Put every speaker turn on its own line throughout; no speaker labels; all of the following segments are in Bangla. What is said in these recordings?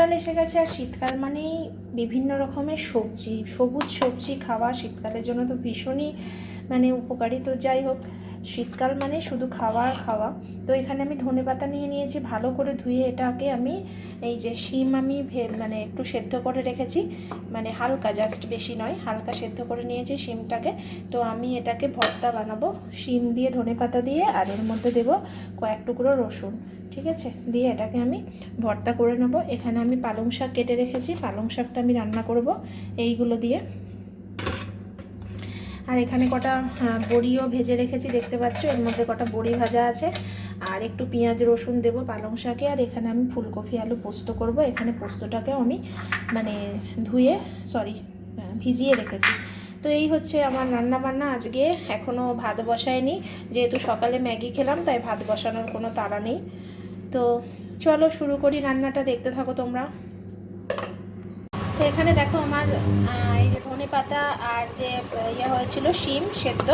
শীতকাল এসে গেছে, আর শীতকাল মানেই বিভিন্ন রকমের সবজি, সবুজ সবজি খাওয়া শীতকালের জন্য তো ভীষণই মানে উপকারী। তো যাই হোক শীতকাল মানে শুধু খাওয়া আর খাওয়া। তো এখানে আমি ধনে পাতা নিয়ে নিয়েছি, ভালো করে ধুয়ে এটাকে আমি এই যে শিম আমি মানে একটু সেদ্ধ করে রেখেছি। মানে হালকা জাস্ট বেশি নয়, হালকা সেদ্ধ করে নিয়েছি শিমটাকে। তো আমি এটাকে ভর্তা বানাবো, শিম দিয়ে ধনে পাতা দিয়ে, আর এর মধ্যে দেবো কয়েক টুকরো রসুন, ঠিক আছে? দিয়ে এটাকে আমি ভর্তা করে নেব। এখানে আমি পালং শাক কেটে রেখেছি, পালং শাকটা আমি রান্না করব, এইগুলো দিয়ে। আর এখানে কটা বড়িও ভেজে রেখেছি, দেখতে পাচ্ছ? এর মধ্যে কটা বড়ি ভাজা আছে। আর একটু পেঁয়াজ, রসুন দেবো, পালং শাকে। আর এখানে আমি ফুলকপি, আলু পোস্ত করব। এখানে পোস্তটাকেও আমি মানে ধুয়ে সরি ভিজিয়ে রেখেছি। তো এই হচ্ছে আমার রান্না বান্না আজকে। এখনও ভাত বসায়নি। যেহেতু সকালে ম্যাগি খেলাম, তাই ভাত বসানোর কোনো তাড়া নেই। তো চলো শুরু করি রান্নাটা। দেখতে থাকো তোমরা। তো এখানে দেখো আমার এই যে ধনে পাতা আর যে ইয়ে হয়েছিল শিম সেদ্ধ,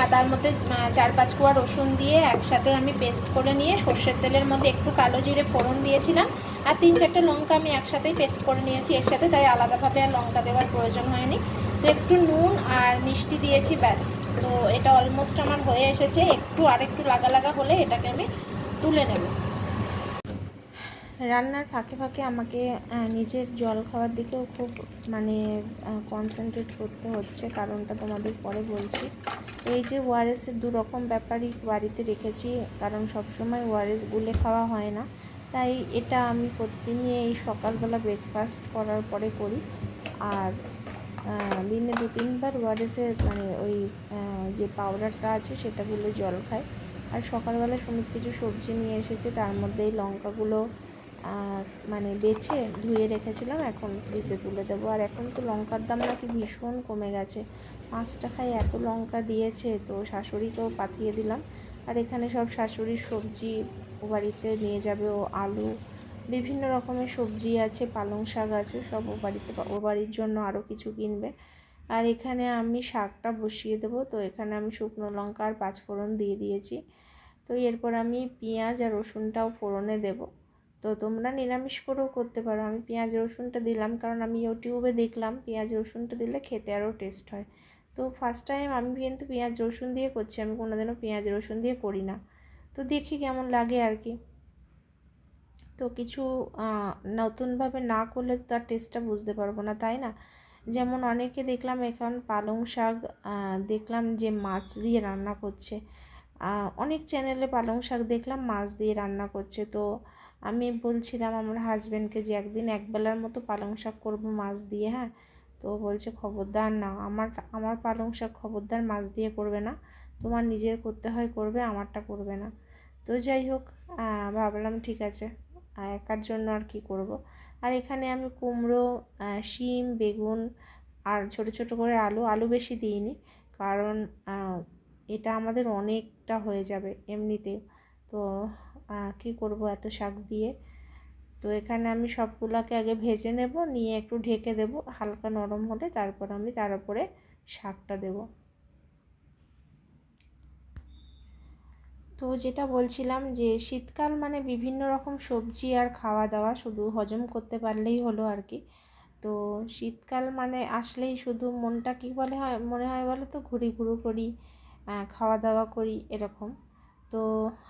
আর তার মধ্যে চার পাঁচ কোয়া রসুন দিয়ে একসাথে আমি পেস্ট করে নিয়ে সর্ষের তেলের মধ্যে একটু কালো জিরে ফোড়ন দিয়েছিলাম, আর তিন চারটে লঙ্কা আমি একসাথেই পেস্ট করে নিয়েছি এর সাথে, তাই আলাদাভাবে আর লঙ্কা দেওয়ার প্রয়োজন হয়নি। তো একটু নুন আর মিষ্টি দিয়েছি, ব্যাস। তো এটা অলমোস্ট আমার হয়ে এসেছে, একটু আর একটু লাগা লাগা হলে এটাকে আমি তুলে নেব। রান্নার ফাঁকে ফাঁকে আমাকে নিজের জল খাওয়ার দিকেও খুব মানে কনসেন্ট্রেট করতে হচ্ছে, কারণটা তোমাদের পরে বলছি। তো এই যে ওয়ারেসের দু রকম ব্যাপারই বাড়িতে রেখেছি, কারণ সবসময় ওয়ারেস গুলে খাওয়া হয় না। তাই এটা আমি প্রতিদিনই এই সকালবেলা ব্রেকফাস্ট করার পরে করি। আর দিনে দু তিনবার ওয়ারেসের মানে ওই যে পাউডারটা আছে সেটাগুলো জল খায় আর সকালবেলা সুমিত কিছু সবজি নিয়ে এসেছে, তার মধ্যে এই লঙ্কাগুলো মানে বেছে ধুয়ে রেখেছিলাম, এখন ফ্রিজে তুলে দেবো। আর এখন তো লঙ্কার দাম নাকি ভীষণ কমে গেছে। পাঁচ টাকায় এত লঙ্কা দিয়েছে, তো শাশুড়িকেও পাঠিয়ে দিলাম। আর এখানে সব শাশুড়ির সবজি ও বাড়িতে নিয়ে যাবে ও আলু। বিভিন্ন রকমের সবজি আছে, পালং শাক আছে, সব ও বাড়িতে ও বাড়ির জন্য আরও কিছু কিনবে। আর এখানে আমি শাকটা বসিয়ে দেবো, তো এখানে আমি শুকনো লঙ্কা আর পাঁচফোড়ন দিয়ে দিয়েছি। তো এরপর আমি পেঁয়াজ আর রসুনটাও ফোড়নে দেবো। তো তোমরা নিরামিষ করেও করতে পারো। আমি পেঁয়াজ, রসুনটা দিলাম কারণ আমি ইউটিউবে দেখলাম পেঁয়াজ, রসুনটা দিলে খেতে আরও টেস্ট হয়। তো ফার্স্ট টাইম আমি কিন্তু পেঁয়াজ, রসুন দিয়ে করছি। আমি কোনোদিনও পেঁয়াজ, রসুন দিয়ে করি না। তো দেখি কেমন লাগে আর কি। তো কিছু নতুনভাবে না করলে তো তার টেস্টটা বুঝতে পারব না, তাই না? যেমন অনেকে দেখলাম এখন পালং শাক দেখলাম যে মাছ দিয়ে রান্না করছে। অনেক চ্যানেলে পালং শাক দেখলাম মাছ দিয়ে রান্না করছে। তো আমি বলছিলাম আমার হাজব্যান্ডকে যে একদিন একবেলার মতো পালং শাক করব মাছ দিয়ে হ্যাঁ? তো বলছে, খবরদার না, আমার আমার পালং শাক খবরদার মাছ দিয়ে করবে না। তোমার নিজের করতে হয় করবে, আমারটা করবে না। তো যাই হোক ভাবলাম ঠিক আছে একার জন্য আর কি করব। আর এখানে আমি কুমড়ো শিম, বেগুন আর ছোট ছোট করে আলু আলু বেশি দিইনি কারণ এটা আমাদের অনেকটা হয়ে যাবে এমনিতে তো কি করব এত শাক দিয়ে? তো এখানে আমি সবগুলোকে আগে ভেজে নেব, নিয়ে একটু ঢেকে দেব, হালকা নরম হলে তারপর আমি তার উপরে শাকটা দেব। তো যেটা বলছিলাম যে, শীতকাল মানে বিভিন্ন রকম সবজি আর খাওয়া দাওয়া শুধু হজম করতে পারলেই হলো আর কি। তো শীতকাল মানে আসলেই শুধু মনটা কী বলে হয়, মনে হয় বলো তো? ঘুরি ঘুরু করি খাওয়া দাওয়া করি, এরকম। তো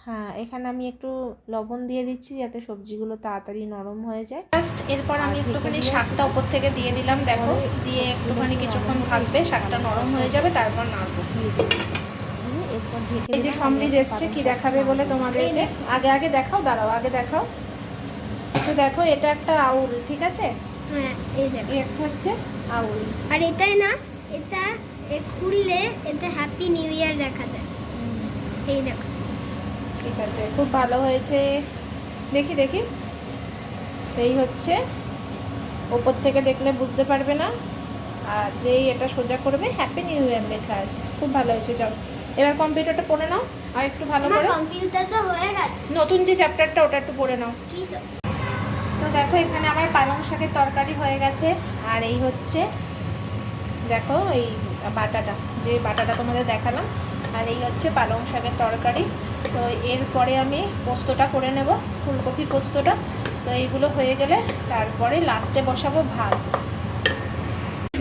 হ্যাঁ এখানে আমি একটু লবণ দিয়ে দিচ্ছি যাতে সবজিগুলো তাড়াতাড়ি নরম হয়ে যায়। জাস্ট এরপর আমি একটুখানি। শাকটা উপর থেকে দিয়ে দিলাম দেখো দিয়ে একটুখানি কিছুক্ষণ থাকবে শাকটা নরম হয়ে যাবে তারপর নাড়বো।
দিয়ে এরপর
এই যে সমৃদ্ধ এসছে কি দেখাবে বলে তোমাদেরকে? আগে আগে দেখাও দাঁড়াও আগে দেখাও। তো দেখো এটা একটা আউল ঠিক আছে?
হ্যাঁ এই দেখ।
একটা হচ্ছে আউল।
আর এটাই না এটা এ খুললে এতে হ্যাপি নিউ ইয়ার দেখা যায়। এই দেখো।
আছে খুব ভালো হয়েছে। দেখি দেখি। এই হচ্ছে। ওপর থেকে দেখলে বুঝতে পারবে না। আর যেই এটা সোজা করবে হ্যাপি নিউ ইয়ার লেখা আছে। খুব ভালো হয়েছে যাও। এবার কম্পিউটারটা পড়ে নাও আর একটু ভালো করে।
কম্পিউটার তো হয়ে গেছে।
নতুন যে চ্যাপ্টারটা ওটা একটু পড়ে নাও।
কি
তো দেখো এখানে আমার পালং শাকের তরকারি হয়ে গেছে। আর এই হচ্ছে দেখো এই বাটাটা যে বাটাটা তোমাদের দেখালাম। আর এই হচ্ছে পালং শাকের তরকারি। তো এরপরে আমি পোস্তটা করে নেব ফুলকপি পোস্তটা।
তো এইগুলো হয়ে গেলে তারপরে লাস্টে বসাবো ভাত।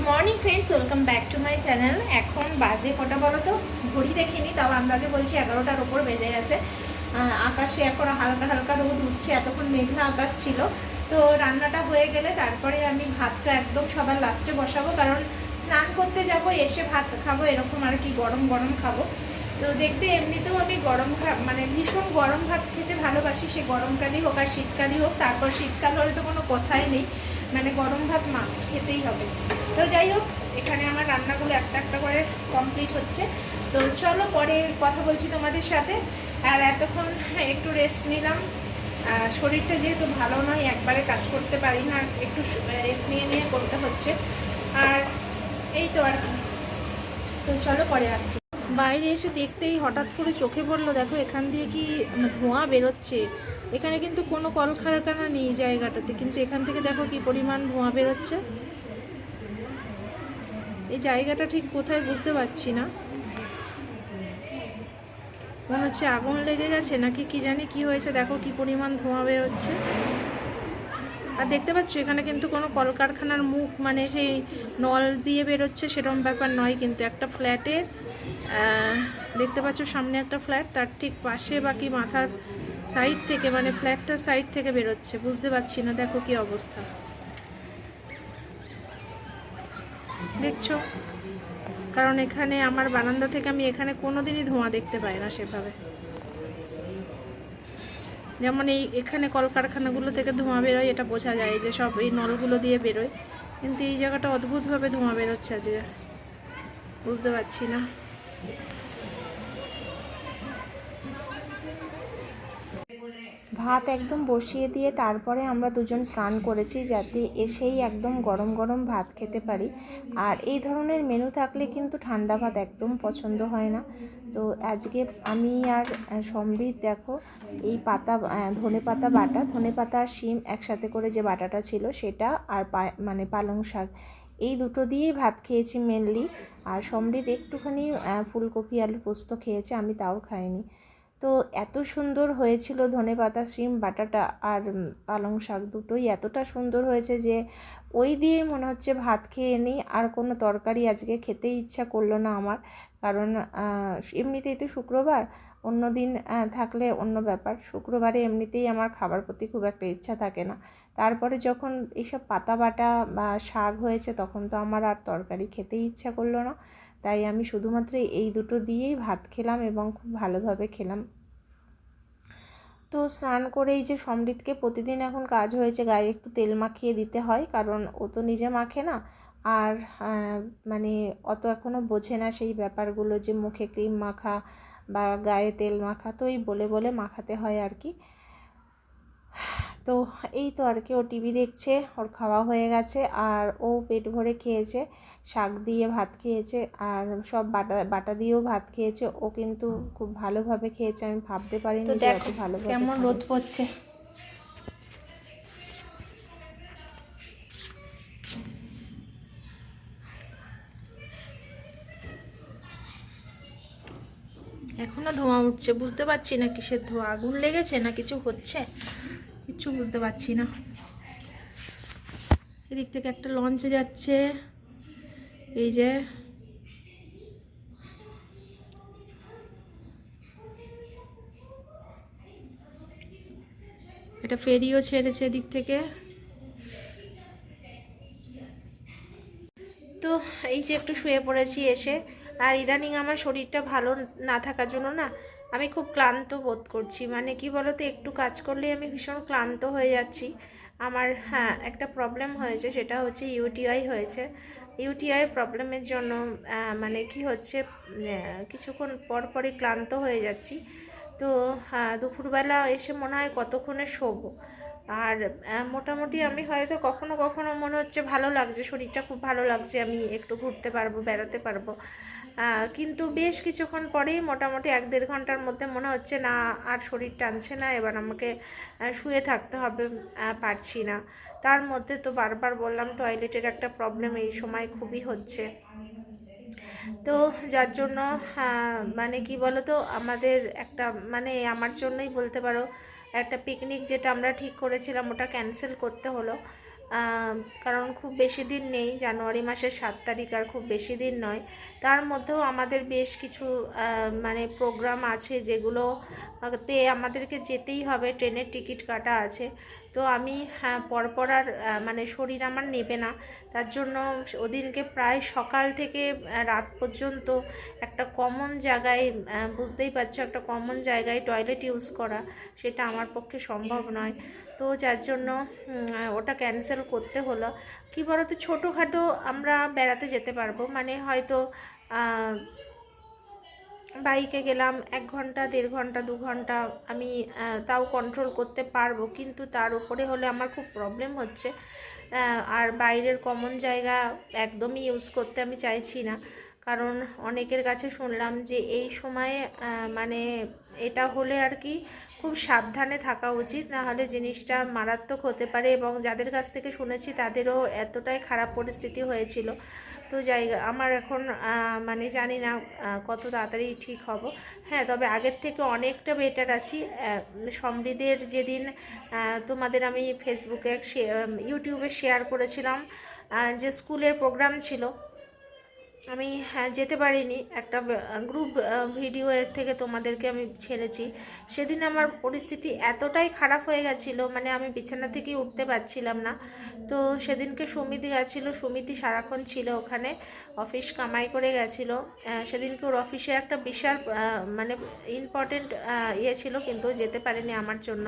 Morning friends welcome back to my channel এখন বাজে কটা বলো তো ঘড়ি দেখিনি, তাও আন্দাজে বলছি এগারোটার ওপর বেজে গেছে। আকাশে এখন হালকা হালকা রোদ উঠছে, এতক্ষণ মেঘলা আকাশ ছিল। তো রান্নাটা হয়ে গেলে তারপরে আমি ভাতটা একদম সবার লাস্টে বসাবো, কারণ স্নান করতে যাব, এসে ভাত খাব, এরকম আর কি গরম গরম খাব। তো দেখবে এমনিতেও আমি গরম মানে ভীষণ গরম ভাত খেতে ভালোবাসি, সে গরমকালই হোক আর শীতকালই হোক, তারপর শীতকাল হলে তো কোনো কথাই নেই মানে গরম ভাত মাস্ট খেতেই হবে। তো যাই হোক, এখানে আমার রান্নাগুলো একটা একটা করে কমপ্লিট হচ্ছে। তো চলো পরে কথা বলছি তোমাদের সাথে। আর এতক্ষণ একটু রেস্ট নিলাম। শরীরটা যেহেতু ভালো নয়, একবারে কাজ করতে পারি না, একটু রেস্ট নিয়ে নিয়ে করতে হচ্ছে। আর এই তো আর তো চলো পরে আসছি। বাইরে এসে দেখতেই হঠাৎ করে চোখে পড়ল, দেখো এখান দিয়ে কি ধোঁয়া বেরোচ্ছে। এখানে কিন্তু কোনো কলকারখানা নেই জায়গাটাতে, কিন্তু এখান থেকে দেখো কি পরিমাণ ধোঁয়া বেরোচ্ছে। এই জায়গাটা ঠিক কোথায় বুঝতে পারছি না। মনে হচ্ছে আগুন লেগে গেছে নাকি কি জানি কি হয়েছে, দেখো কি পরিমাণ ধোঁয়া বেরোচ্ছে। আর দেখতে পাচ্ছ, এখানে কিন্তু কোনো কলকারখানার মুখ মানে সেই নল দিয়ে বেরোচ্ছে সেরকম ব্যাপার নয়, কিন্তু একটা ফ্ল্যাটের দেখতে পাচ্ছ সামনে একটা ফ্ল্যাট, তার ঠিক পাশে বাকি মাথার সাইড থেকে মানে ফ্ল্যাটটার সাইড থেকে বেরোচ্ছে, বুঝতে পারছি না, দেখো কি অবস্থা। দেখছ? কারণ এখানে আমার বারান্দা থেকে আমি এখানে কোনোদিনই ধোঁয়া দেখতে পাই না সেভাবে। যেমন এই এখানে কলকারখানাগুলো থেকে ধোঁয়া বেরোয়, এটা বোঝা যায় যে সব এই নলগুলো দিয়ে বেরোয়। কিন্তু এই জায়গাটা অদ্ভুতভাবে ধোঁয়া বেরোচ্ছে আজকে। বুঝতে পারছি না।
ভাত একদম বসিয়ে দিয়ে তারপরে আমরা দুজন স্নান করেছি যাতে এসেই একদম গরম গরম ভাত খেতে পারি। আর এই ধরনের মেনু থাকলে কিন্তু ঠান্ডা ভাত একদম পছন্দ হয় না। তো আজকে আমি আর সমৃদ্ধ দেখো, এই পাতা ধনে পাতা বাটা, ধনে পাতা, শিম একসাথে করে যে বাটাটা ছিল সেটা আর মানে পালং শাক, এই দুটো দিয়েই ভাত খেয়েছি মেনলি আর সমৃদ্ধ একটুখানি ফুলকপি আলু পোস্ত খেয়েছে, আমি তাও খাইনি। তো এত সুন্দর হয়েছিল ধনে পাতা শিম বাটাটা আর পালং শাক দুটোই এতটা সুন্দর হয়েছে যে ওই দিয়ে মনে হচ্ছে ভাত খেয়ে নিই। আর কোনো তরকারি আজকে খেতে ইচ্ছা করল না আমার। কারণ এমনিতেই তো শুক্রবার অন্য দিন থাকলে অন্য ব্যাপার। শুক্রবারে এমনিতেই আমার খাবার প্রতি খুব একটা ইচ্ছা থাকে না। তারপরে যখন এইসব পাতা বাটা বা শাক হয়েছে, তখন তো আমার আর তরকারি খেতেই ইচ্ছা করল না। তাই আমি শুধুমাত্র এই দুটো দিয়েই ভাত খেলাম এবং খুব ভালোভাবে খেলাম। তো স্নান করে এই যে সমৃদ্ধকে প্রতিদিন এখন কাজ হয়েছে, গায়ে একটু তেল মাখিয়ে দিতে হয়, কারণ ও তো নিজে মাখে না। আর মানে অত এখনও বোঝে না সেই ব্যাপারগুলো যে মুখে ক্রিম মাখা বা গায়ে তেল মাখা তো এই বলে বলে মাখাতে হয় আর কি। তো এই তো আর কি ও টিভি দেখছে ওর খাওয়া হয়ে গেছে আর ও পেট ভরে খেয়েছে শাক দিয়ে ভাত খেয়েছে আর সব বাটা বাটা দিয়েও ভাত খেয়েছে। ও কিন্তু খুব ভালোভাবে খেয়েছে আমি ভাবতে পারিনি যে এত ভালোভাবে
কেমন। রোদ পড়ছে। এখনও ধোঁয়া উঠছে। বুঝতে পারছি না কিসের ধোঁয়া। আগুন লেগেছে না কিছু হচ্ছে? কিচ্ছু বুঝতে পারছি না। এদিক থেকে একটা লঞ্চে যাচ্ছে। এই যে এটা ফেরিও ছেড়েছে এদিক থেকে। তো এই যে একটু শুয়ে পড়েছি এসে। আর ইদানিং আমার শরীরটা ভালো না থাকার জন্য না আমি খুব ক্লান্ত বোধ করছি। মানে কি বলতো, একটু কাজ করলে আমি ভীষণ ক্লান্ত হয়ে যাচ্ছি। আমার হ্যাঁ একটা প্রবলেম হয়েছে, সেটা হচ্ছে ইউটিআই হয়েছে। ইউটিআই প্রবলেমের জন্য মানে কি হচ্ছে কিছুক্ষণ পর পরই ক্লান্ত হয়ে যাচ্ছি। তো হ্যাঁ দুপুরবেলা এসে মনে হয় কতক্ষণে শোবো। আর মোটামুটি আমি হয়তো কখনো কখনো মনে হচ্ছে ভালো লাগছে, শরীরটা খুব ভালো লাগছে, আমি একটু ঘুরতে পারব, বেড়াতে পারব। কিন্তু বেশ কিছুক্ষণ পরেই মোটামুটি এক দেড় ঘণ্টার মধ্যে মনে হচ্ছে, না, আর শরীর টানছে না, এবার আমাকে শুয়ে থাকতে হবে পারছি না। তার মধ্যে তো বারবার বললাম টয়লেটের একটা প্রবলেম এই সময় খুবই হচ্ছে। তো যার জন্য মানে কি বলতো, আমাদের একটা মানে আমার জন্যই বলতে পারো,
একটা পিকনিক যেটা আমরা ঠিক করেছিলাম, ওটা ক্যান্সেল করতে হলো। কারণ খুব বেশি দিন নেই, জানুয়ারি মাসের সাত তারিখ আর খুব বেশি দিন নয়। তার মধ্যেও আমাদের বেশ কিছু মানে প্রোগ্রাম আছে যেগুলোতে আমাদেরকে যেতেই হবে, ট্রেনের টিকিট কাটা আছে। তো আমি হ্যাঁ পরপর আর মানে শরীর আমার নেবে না। তার জন্য ওদিনকে প্রায় সকাল থেকে রাত পর্যন্ত একটা কমন জায়গায় বুঝতেই পারছ, একটা কমন জায়গায় টয়লেট ইউজ করা সেটা আমার পক্ষে সম্ভব নয়। তো যার জন্য ওটা ক্যান্সেল করতে হলো। কী বলতো, ছোটোখাটো আমরা বেড়াতে যেতে পারব। মানে হয়তো বাইকে গেলাম, এক ঘণ্টা, দেড় ঘণ্টা, দু ঘণ্টা, আমি তাও কন্ট্রোল করতে পারব। কিন্তু তার উপরে হলে আমার খুব প্রবলেম হচ্ছে। আর বাইরের কমন জায়গা একদমই ইউজ করতে আমি চাইছি না। কারণ অনেকের কাছে শুনলাম যে এই সময়ে মানে এটা হলে আর কি খুব সাবধানে থাকা উচিত। না হলে জিনিসটা মারাত্মক হতে পারে এবং যাদের কাছ থেকে শুনেছি তাদেরও এতটাই খারাপ পরিস্থিতি হয়েছিল। তো জায়গা, আমার এখন মানে জানি না কত তাড়াতাড়ি ঠিক হব। হ্যাঁ তবে আগের থেকে অনেকটা বেটার আছি। সমৃদ্ধের যেদিন তোমাদের আমি ফেসবুকে ইউটিউবে শেয়ার করেছিলাম যে স্কুলের প্রোগ্রাম ছিল আমি হ্যাঁ যেতে পারিনি। একটা গ্রুপ ভিডিও এর থেকে তোমাদেরকে আমি ছেড়েছি। সেদিন আমার পরিস্থিতি এতটাই খারাপ হয়ে গেছিল মানে আমি বিছানা থেকে উঠতে পারছিলাম না। তো সেদিনকে সুমিতি গেছিল, সুমিতি সারাক্ষণ ছিল ওখানে, অফিস কামাই করে গেছিল। সেদিনকে ওর অফিসে একটা বিশাল মানে ইম্পর্টেন্ট ইয়ে ছিল, কিন্তু যেতে পারেনি আমার জন্য।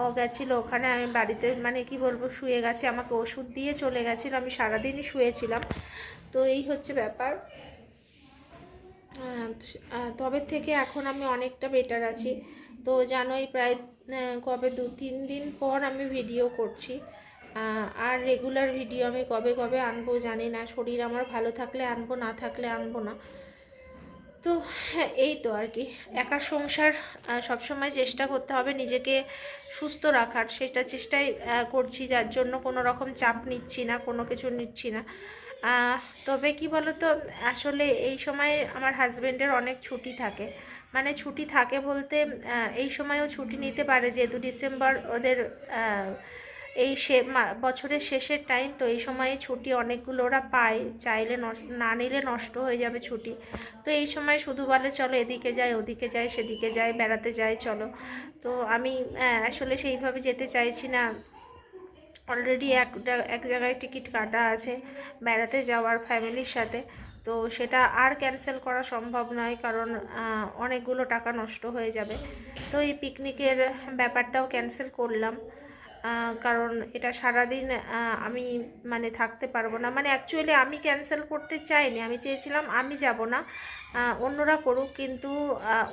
ও গেছিল ওখানে, আমি বাড়িতে মানে কি বলব, শুয়ে গেছে, আমাকে ওষুধ দিয়ে চলে গেছিল, আমি সারাদিনই শুয়েছিলাম। তো এই হচ্ছে ব্যাপার। আহ, তবে থেকে এখন আমি অনেকটা বেটার আছি। তো জানোই প্রায় কবে দু তিন দিন পর আমি ভিডিও করছি। আর রেগুলার ভিডিও আমি কবে কবে আনব জানি না। শরীর আমার ভালো থাকলে আনব না থাকলে আনব না। তো হ্যাঁ এই তো আর কি। একা সংসার সবসময় চেষ্টা করতে হবে নিজেকে সুস্থ রাখার। সেটা চেষ্টাই করছি যার জন্য কোনো রকম চাপ নিচ্ছি না কোনো কিছু নিচ্ছি না। তবে কি বলতো, আসলে এই সময় আমার হাজব্যান্ডের অনেক ছুটি থাকে। মানে ছুটি থাকে বলতে এই সময়ও ছুটি নিতে পারে যেহেতু ডিসেম্বর ওদের এই সে বছরের শেষের টাইম তো এই সময়ে ছুটি অনেকগুলো ওরা পায়। চাইলে না নিলে নষ্ট হয়ে যাবে ছুটি। তো এই সময় শুধু বলে চলো এদিকে যাই, ওদিকে যাই, সেদিকে যাই, বেড়াতে যাই, চলো। তো আমি আসলে সেইভাবে যেতে চাইছি না। অলরেডি এক এক জায়গায় টিকিট কাটা আছে, বেড়াতে যাওয়ার ফ্যামিলির সাথে। তো সেটা আর ক্যান্সেল করা সম্ভব নয়, কারণ অনেকগুলো টাকা নষ্ট হয়ে যাবে। তো এই পিকনিকের ব্যাপারটাও ক্যান্সেল করলাম কারণ এটা সারাদিন আমি মানে থাকতে পারব না। মানে অ্যাকচুয়ালি আমি ক্যান্সেল করতে চাইনি, আমি চেয়েছিলাম আমি যাব না অন্যরা করুক, কিন্তু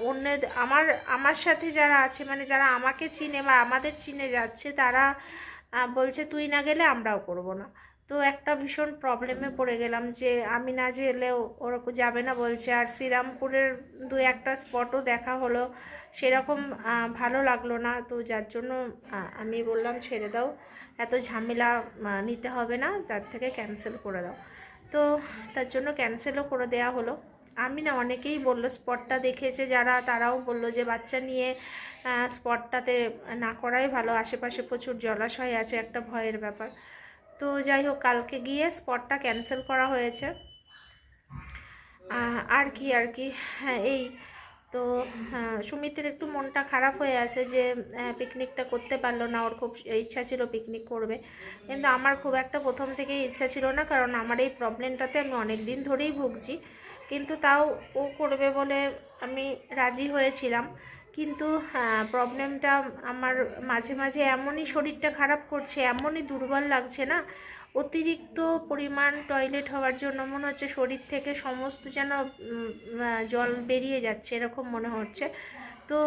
অন্যের, আমার আমার সাথে যারা আছে মানে যারা আমাকে চিনে বা আমাদের চিনে যাচ্ছে, তারা বলছে তুই না গেলে আমরাও করব না। তো একটা ভীষণ প্রবলেমে পড়ে গেলাম যে আমি না গেলেও ওরকম যাবে না বলছে। আর শ্রীরামপুরের দু একটা স্পটও দেখা হলো, সেরকম ভালো লাগল না। তো যার জন্য আমি বললাম ছেড়ে দাও, এত ঝামেলা নিতে হবে না, তার থেকে ক্যান্সেল করে দাও। তো তার জন্য ক্যান্সেলও করে দেওয়া হলো। আমি না অনেকেই বলল স্পটটা দেখেছে যারা তারাও বলল যে বাচ্চা নিয়ে স্পটটাতে না করাই ভালো। আশেপাশে প্রচুর জলাশয় আছে একটা ভয়ের ব্যাপার। তো যাই হোক কালকে গিয়ে স্পটটা ক্যান্সেল করা হয়েছে। আর কি আর কি হ্যাঁ এই তো হ্যাঁ, সুমিতের একটু মনটা খারাপ হয়ে আছে যে পিকনিকটা করতে পারল না ওর খুব ইচ্ছা ছিল পিকনিক করবে। কিন্তু আমার খুব একটা প্রথম থেকেই ইচ্ছা ছিল না কারণ আমার এই প্রবলেমটাতে আমি অনেক দিন ধরেই ভুগছি। কিন্তু তাও ও করবে বলে আমি রাজি হয়েছিলাম। কিন্তু প্রবলেমটা আমার মাঝে মাঝে এমনই শরীরটা খারাপ করছে, এমনই দুর্বল লাগছে না, অতিরিক্ত পরিমাণ টয়লেট হওয়ার জন্য মনে হচ্ছে শরীর থেকে সমস্ত যেন জল বেরিয়ে যাচ্ছে, এরকম মনে হচ্ছে। তো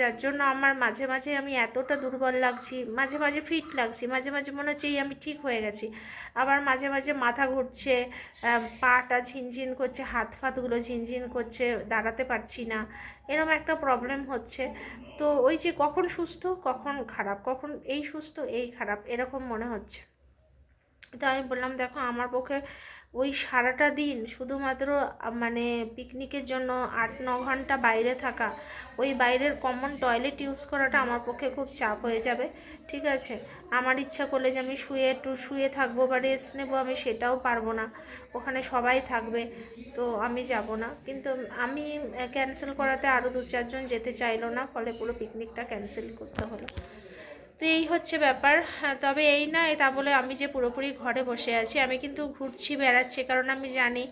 যার জন্য আমার মাঝে মাঝে আমি এতটা দুর্বল লাগছি, মাঝে মাঝে ফিট লাগছি, মাঝে মাঝে মনে হচ্ছে এই আমি ঠিক হয়ে গেছি। আবার মাঝে মাঝে মাথা ঘুরছে পাটা ঝিনঝিন করছে, হাত ফাতগুলো ঝিনঝিন করছে, দাঁড়াতে পারছি না এরকম একটা প্রবলেম হচ্ছে। তো ওই যে কখন সুস্থ, কখন খারাপ, কখন এই সুস্থ, এই খারাপ, এরকম মনে হচ্ছে। তো আমি বললাম, দেখো, আমার পক্ষে ওই সারাটা দিন শুধুমাত্র মানে পিকনিকের জন্য আট, ন ঘণ্টা বাইরে থাকা, ওই বাইরের কমন টয়লেট ইউজ করাটা আমার পক্ষে খুব চাপ হয়ে যাবে, ঠিক আছে? আমার ইচ্ছা করলে যে আমি শুয়ে একটু, শুয়ে থাকব বা রেস্ট নেব, আমি সেটাও পারব না। ওখানে সবাই থাকবে, তো আমি যাব না। কিন্তু আমি ক্যান্সেল করাতে আরও দু চারজন যেতে চাইলো না, ফলে পুরো পিকনিকটা ক্যান্সেল করতে হলো। তো এই হচ্ছে ব্যাপার। হ্যাঁ, তবে এই না তা বলে আমি যে পুরোপুরি ঘরে বসে আছি আমি কিন্তু ঘুরছি বেড়াচ্ছি কারণ আমি জানি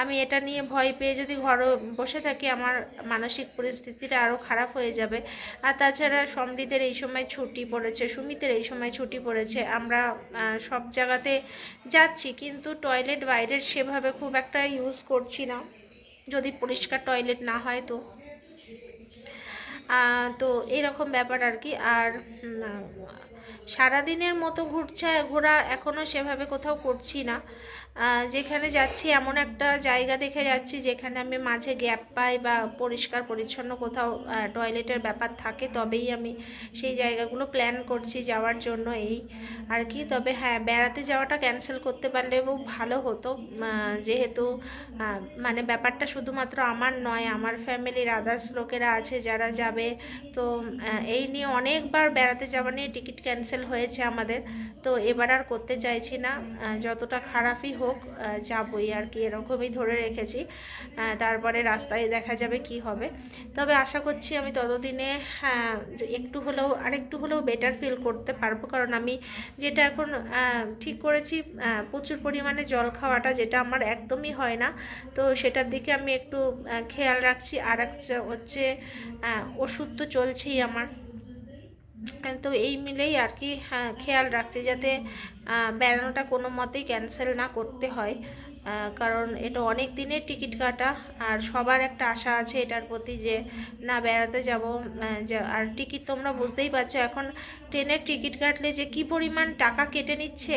আমি এটা নিয়ে ভয় পেয়ে যদি ঘরে বসে থাকি আমার মানসিক পরিস্থিতিটা আরও খারাপ হয়ে যাবে। আর তাছাড়া সমৃদ্ধের এই সময় ছুটি পড়েছে সুমিতের এই সময় ছুটি পড়েছে আমরা সব জায়গাতে যাচ্ছি কিন্তু টয়লেট বাইরের সেভাবে খুব একটা ইউজ করছি না। যদি পরিষ্কার টয়লেট না হয় তো। তো এরকম ব্যাপার আর কি। আর সারাদিনের মতো ঘুরছে, ঘোরা এখনও সেভাবে কোথাও করছি না। যেখানে যাচ্ছি এমন একটা জায়গা দেখে যাচ্ছি যেখানে আমি মাঝে গ্যাপ পাই বা পরিষ্কার পরিচ্ছন্ন কোথাও টয়লেটের ব্যাপার থাকে তবেই আমি সেই জায়গাগুলো প্ল্যান করছি যাওয়ার জন্য এই। আর কি, তবে হ্যাঁ বেড়াতে যাওয়াটা ক্যান্সেল করতে পারলে ভালো হতো। যেহেতু মানে ব্যাপারটা শুধুমাত্র আমার নয়, আমার ফ্যামিলির আদার্স লোকেরা আছে যারা যাবে। তো এই নিয়ে অনেকবার বেড়াতে যাওয়া নিয়ে টিকিট ক্যান্সেল হয়েছে আমাদের। তো এবার আর করতে চাইছি না। যতটা খারাপই হোক আহ, যাবই আর কি এরকমই ধরে রেখেছি। তারপরে রাস্তায় দেখা যাবে কি হবে। তবে আশা করছি আমি ততদিনে একটু হলেও আরেকটু হলেও বেটার ফিল করতে পারব। কারণ আমি যেটা এখন ঠিক করেছি প্রচুর পরিমাণে জল খাওয়াটা যেটা আমার একদমই হয় না। তো সেটার দিকে আমি একটু খেয়াল রাখছি। আর হচ্ছে ওষুধ তো চলছেই আমার। তো এই মিলেই আর কি হ্যাঁ, খেয়াল রাখছি যাতে বেড়ানোটা কোনো মতেই ক্যান্সেল না করতে হয়। কারণ এটা অনেক দিনের টিকিট কাটা আর সবার একটা আশা আছে এটার প্রতি যে না বেড়াতে যাব আর টিকিট তোমরা বুঝতেই পারছ এখন ট্রেনের টিকিট কাটলে যে কি পরিমাণ টাকা কেটে নিচ্ছে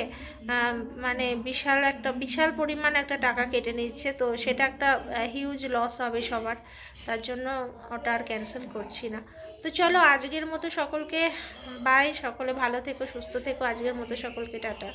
মানে বিশাল একটা বিশাল পরিমাণ একটা টাকা কেটে নিচ্ছে তো সেটা একটা হিউজ লস হবে সবার। তার জন্য ওটা আর ক্যান্সেল করছি না। তো চলো আজকের মতো সকলকে বাই সকলে ভালো থেকো, সুস্থ থেকো, আজকের মতো সকলকে, টাটা।